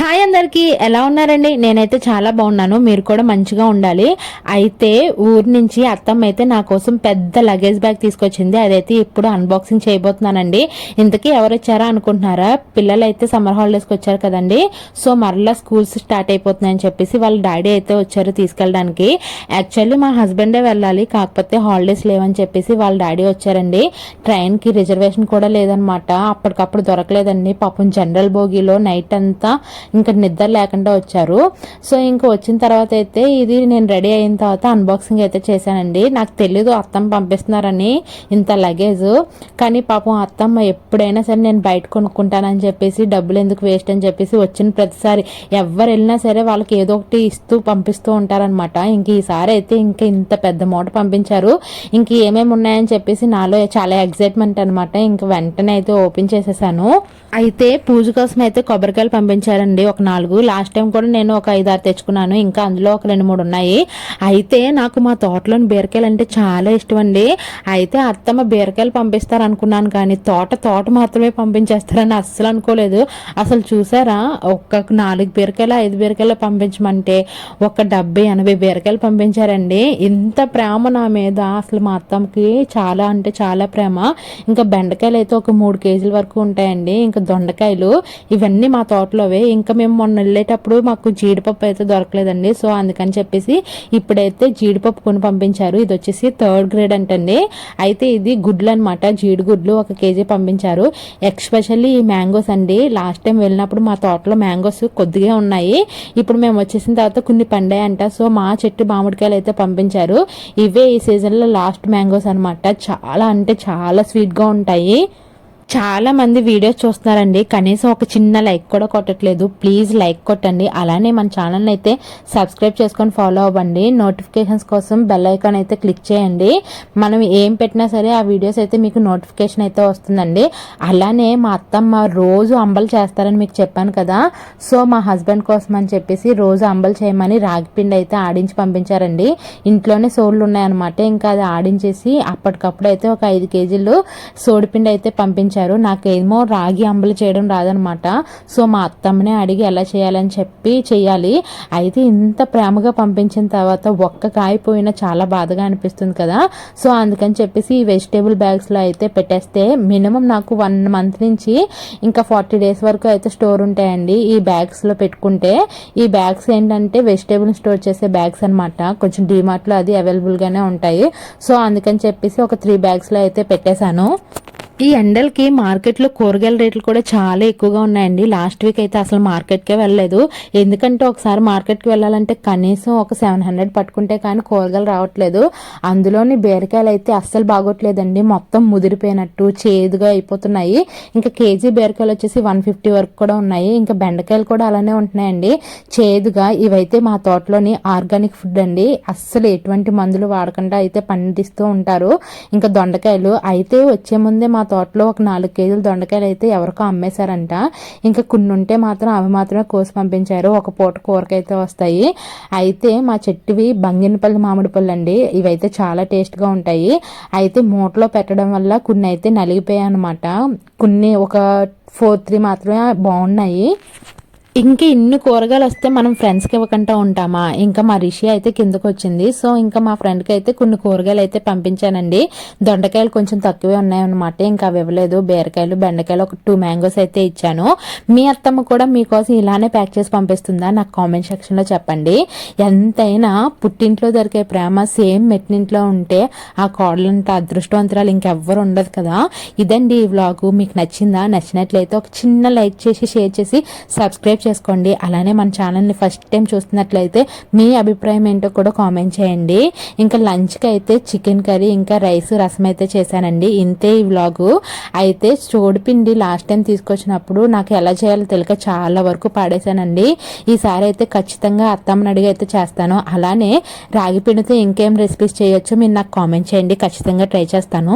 Hi అందరికీ ఎలా ఉన్నారండి? నేనైతే చాలా బాగున్నాను. మీరు కూడా మంచిగా ఉండాలి. అయితే ఊరు నుంచి అత్తమ్మ అయితే నా కోసం పెద్ద లగేజ్ బ్యాగ్ తీసుకొచ్చింది. అదైతే ఇప్పుడు అన్బాక్సింగ్ చేయబోతున్నానండి. ఇంతకీ ఎవరు వచ్చారా అనుకుంటున్నారా? పిల్లలు అయితే సమ్మర్ హాలిడేస్కి వచ్చారు కదండి. సో మరలా స్కూల్స్ స్టార్ట్ అయిపోతున్నాయని చెప్పేసి వాళ్ళ డాడీ అయితే వచ్చారు తీసుకెళ్ళడానికి. యాక్చువల్లీ మా హస్బెండే వెళ్ళాలి కాకపోతే హాలిడేస్ లేవని చెప్పేసి వాళ్ళ డాడీ వచ్చారండి. ట్రైన్కి రిజర్వేషన్ కూడా లేదనమాట అప్పటికప్పుడు దొరకలేదండి. పాపం జనరల్ బోగీలో నైట్ అంతా ఇంకా నిద్ర లేకుండా వచ్చారు. సో ఇంకా వచ్చిన తర్వాత అయితే ఇది నేను రెడీ అయిన తర్వాత అన్బాక్సింగ్ అయితే చేశానండి. నాకు తెలీదు అత్తమ్మ పంపిస్తున్నారని ఇంత లగేజ్ కానీ పాపం అత్తమ్మ ఎప్పుడైనా సరే నేను బయట కొనుక్కుంటానని చెప్పేసి డబ్బులు ఎందుకు వేస్ట్ అని చెప్పేసి వచ్చిన ప్రతిసారి ఎవరు వెళ్ళినా సరే వాళ్ళకి ఏదో ఒకటి ఇస్తూ పంపిస్తూ ఉంటారనమాట ఇంక ఈసారి అయితే ఇంకా ఇంత పెద్ద మూట పంపించారు. ఇంక ఏమేమి ఉన్నాయని చెప్పేసి నాలో చాలా ఎగ్జైట్మెంట్ అనమాట ఇంక వెంటనే అయితే ఓపెన్ చేసేసాను. అయితే పూజ కోసం అయితే కొబ్బరికాయలు పంపించారండి. ఒక నాలుగు. లాస్ట్ టైం కూడా నేను ఒక ఐదు ఆరు తెచ్చుకున్నాను. ఇంకా అందులో ఒక రెండు మూడు ఉన్నాయి. అయితే నాకు మా తోటలోని బీరకాయలు అంటే చాలా ఇష్టం అండి అయితే అత్తమ్మ బీరకాయలు పంపిస్తారు అనుకున్నాను కానీ తోట తోట మాత్రమే పంపించేస్తారని అస్సలు అనుకోలేదు. అసలు చూసారా? ఒక్క నాలుగు బీరకాయలు ఐదు బీరకాయలు పంపించమంటే ఒక డెబ్బై ఎనభై బీరకాయలు పంపించారండి. ఇంత ప్రేమ నా మీద అసలు మా అత్తమ్మకి చాలా అంటే చాలా ప్రేమ. ఇంకా బెండకాయలు అయితే ఒక మూడు కేజీల వరకు ఉంటాయండి. ఇంకా దొండకాయలు ఇవన్నీ మా తోటలోవే. ఇంకా ఇంకా మేము మొన్న వెళ్ళేటప్పుడు మాకు జీడిపప్పు అయితే దొరకలేదండి. సో అందుకని చెప్పేసి ఇప్పుడైతే జీడిపప్పు కొని పంపించారు. ఇది వచ్చేసి థర్డ్ గ్రేడ్ అంటండి. అయితే ఇది గుడ్లు అనమాట జీడి గుడ్లు ఒక కేజీ పంపించారు. ఎక్స్పెషల్లీ ఈ మ్యాంగోస్ అండి. లాస్ట్ టైం వెళ్ళినప్పుడు మా తోటలో మ్యాంగోస్ కొద్దిగా ఉన్నాయి. ఇప్పుడు మేము వచ్చేసిన తర్వాత కొన్ని పండాయంట. అంట సో మా చెట్టు మామిడికాయలు అయితే పంపించారు. ఇవే ఈ సీజన్లో లాస్ట్ మ్యాంగోస్ అనమాట చాలా అంటే చాలా స్వీట్గా ఉంటాయి. చాలా మంది వీడియోస్ చూస్తున్నారండి. కనీసం ఒక చిన్న లైక్ కూడా కొట్టట్లేదు. ప్లీజ్ లైక్ కొట్టండి. అలానే మన ఛానల్ని అయితే సబ్స్క్రైబ్ చేసుకొని ఫాలో అవ్వండి. నోటిఫికేషన్స్ కోసం బెల్ ఐకాన్ అయితే క్లిక్ చేయండి. మనం ఏం పెట్టినా సరే ఆ వీడియోస్ అయితే మీకు నోటిఫికేషన్ అయితే వస్తుందండి. అలానే మా అత్తమ్మ రోజు అంబలు చేస్తారని మీకు చెప్పాను కదా. సో మా హస్బెండ్ కోసం అని చెప్పేసి రోజు అంబలు చేయమని రాగిపిండి అయితే ఆడించి పంపించారండి. ఇంట్లోనే సోళ్ళు ఉన్నాయన్నమాట. ఇంకా అది ఆడించేసి అప్పటికప్పుడు అయితే ఒక ఐదు కేజీలు సోడిపిండి అయితే పంపించారు. చేశారు. నాకేమో రాగి అంబలి చేయడం రాదనమాట. సో మా అత్తమ్మనే అడిగి ఎలా చేయాలని చెప్పి చేయాలి. అయితే ఇంత ప్రేమగా పంపించిన తర్వాత ఒక్క కాయ చాలా బాధగా అనిపిస్తుంది కదా. సో అందుకని చెప్పేసి ఈ వెజిటేబుల్ బ్యాగ్స్లో అయితే పెట్టేస్తే మినిమం నాకు వన్ మంత్ నుంచి ఇంకా ఫార్టీ డేస్ వరకు అయితే స్టోర్ ఉంటాయండి ఈ బ్యాగ్స్లో పెట్టుకుంటే. ఈ బ్యాగ్స్ ఏంటంటే వెజిటేబుల్ స్టోర్ చేసే బ్యాగ్స్ అనమాట కొంచెం డిమార్ట్లో అది అవైలబుల్గానే ఉంటాయి. సో అందుకని చెప్పేసి ఒక త్రీ బ్యాగ్స్లో అయితే పెట్టేశాను. ఈ ఎండలకి మార్కెట్లో కూరగాయల రేట్లు కూడా చాలా ఎక్కువగా ఉన్నాయండి. లాస్ట్ వీక్ అయితే అసలు మార్కెట్కే వెళ్ళలేదు. ఎందుకంటే ఒకసారి మార్కెట్కి వెళ్ళాలంటే కనీసం ఒక సెవెన్ హండ్రెడ్ పట్టుకుంటే కానీ కూరగాయలు రావట్లేదు. అందులోని బీరకాయలు అయితే అస్సలు బాగోట్లేదండి. మొత్తం ముదిరిపోయినట్టు చేదుగా అయిపోతున్నాయి. ఇంకా కేజీ బీరకాయలు వచ్చేసి వన్ ఫిఫ్టీ వరకు కూడా ఉన్నాయి. ఇంకా బెండకాయలు కూడా అలానే ఉంటున్నాయండి. చేదుగా ఇవైతే మా తోటలోని ఆర్గానిక్ ఫుడ్ అండి. అస్సలు ఎటువంటి మందులు వాడకుండా అయితే పండిస్తూ ఉంటారు. ఇంకా దొండకాయలు అయితే వచ్చే ముందే మా తోటలో ఒక నాలుగు కేజీలు దొండకాయలు అయితే ఎవరికో అమ్మేశారంట. ఇంకా కొన్ని ఉంటే మాత్రం అవి మాత్రమే కోసి పంపించారు. ఒక పూట కూరకైతే వస్తాయి. అయితే మా చెట్టువి బంగినపల్లి మామిడి పళ్ళు అండి. ఇవైతే చాలా టేస్ట్గా ఉంటాయి. అయితే మూటలో పెట్టడం వల్ల కొన్ని అయితే నలిగిపోయాయి అనమాట కొన్ని ఒక ఫోర్ త్రీ మాత్రమే బాగున్నాయి. ఇంకా ఇన్ని కూరగాయలు వస్తే మనం ఫ్రెండ్స్కి ఇవ్వకుండా ఉంటామా? ఇంకా మా రిషి అయితే కిందకు వచ్చింది. సో ఇంకా మా ఫ్రెండ్కి అయితే కొన్ని కూరగాయలు అయితే పంపించానండి. దొండకాయలు కొంచెం తక్కువే ఉన్నాయన్నమాట. ఇంకా అవి ఇవ్వలేదు. బీరకాయలు బెండకాయలు ఒక టూ మ్యాంగోస్ అయితే ఇచ్చాను. మీ అత్తమ్మ కూడా మీకోసం ఇలానే ప్యాక్ చేసి పంపిస్తుందా? నాకు కామెంట్ సెక్షన్లో చెప్పండి. ఎంతైనా పుట్టింట్లో దొరికే ప్రేమ సేమ్ మెట్టింట్లో ఉంటే ఆ కోడలంటే అదృష్టవంతురాలు ఇంకెవ్వరు ఉండదు కదా. ఇదండి ఈ వ్లాగు మీకు నచ్చిందా? నచ్చినట్లయితే ఒక చిన్న లైక్ చేసి షేర్ చేసి సబ్స్క్రైబ్ సబ్స్క్రైబ్ చేసుకోండి. అలానే మన ఛానల్ని ఫస్ట్ టైం చూస్తున్నట్లయితే మీ అభిప్రాయం ఏంటో కూడా కామెంట్ చేయండి. ఇంకా లంచ్కి అయితే చికెన్ కర్రీ ఇంకా రైస్ రసం అయితే చేశానండి. ఇంతే ఈ వ్లాగు. అయితే చోడిపిండి లాస్ట్ టైం తీసుకొచ్చినప్పుడు నాకు ఎలా చేయాలో తెలియక చాలా వరకు పాడేశానండి. ఈసారి అయితే ఖచ్చితంగా అత్తమ్మని అడిగి అయితే చేస్తాను. అలానే రాగి పిండితో ఇంకేం రెసిపీస్ చేయొచ్చు మీరు నాకు కామెంట్ చేయండి. ఖచ్చితంగా ట్రై చేస్తాను.